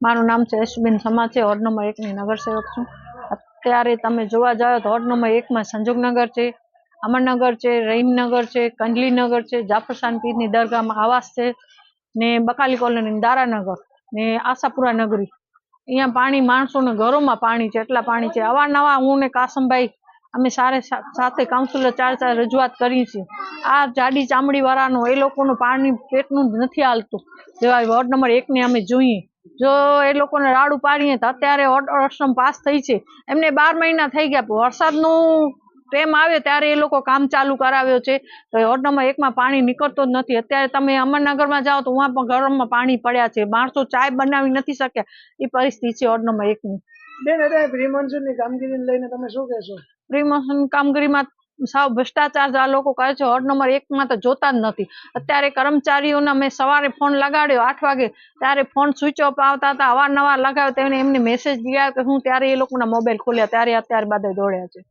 મારું નામ છે યશબેન સમા છે વોર્ડ નંબર એકની નગરસેવક છું. અત્યારે તમે જોવા જાઓ તો વોર્ડ નંબર એકમાં સંજોગનગર છે, અમરનગર છે, રહીમનગર છે, કંડલીનગર છે જાફરશાન પીરની દરગાહમાં આવાસ છે, ને બકાલી કોલોની દારાનગર ને આશાપુરા નગરી. અહીંયા પાણી માણસોને ઘરોમાં પાણી છે, એટલા પાણી છે. અવારનવાર હું ને કાસમભાઈ, અમે સારે સાથે કાઉન્સિલર ચાર ચાર રજૂઆત કરી છે. આ જાડી ચામડીવાળાનું, એ લોકોનું પાણી પેટનું નથી હાલતું. જેવા વોર્ડ નંબર એકને અમે જોઈએ. જો એ લોકોને રાડું પાડીએ તો અત્યારે ઓર્ડર પાસ થઈ છે. એમને બાર મહિના થઈ ગયા વરસાદનું ટેમ આવે ત્યારે એ લોકો કામ ચાલુ કરાવ્યો છે. તો વોર્ડ નંબર એકમાં પાણી નીકળતો જ નથી. અત્યારે તમે અમરનગરમાં જાઓ તો ઉहाँ પણ ગરમમાં પાણી પડ્યા છે. માણસો ચાય બનાવી નથી શક્યા. એ પરિસ્થિતિ છે વોર્ડ નંબર એકની. બેન અત્યારે પ્રી મોન્સૂનની કામગીરીને લઈને તમે શું કહેશો? પ્રિમોશન કામગીરીમાં સાવ ભ્રષ્ટાચાર આ લોકો કરે છે વોર્ડ નંબર એકમાં તો જોતા જ નથી. અત્યારે કર્મચારીઓને મેં સવારે ફોન લગાડ્યો, આઠ વાગે. ત્યારે ફોન સ્વિચ ઓફ આવતા હતા, અવારનવાર લગાવ્યો તેને એમને મેસેજ ગયા કે હું ત્યારે એ લોકોના મોબાઈલ ખોલ્યા, ત્યારે અત્યારે બધા દોડ્યા છે.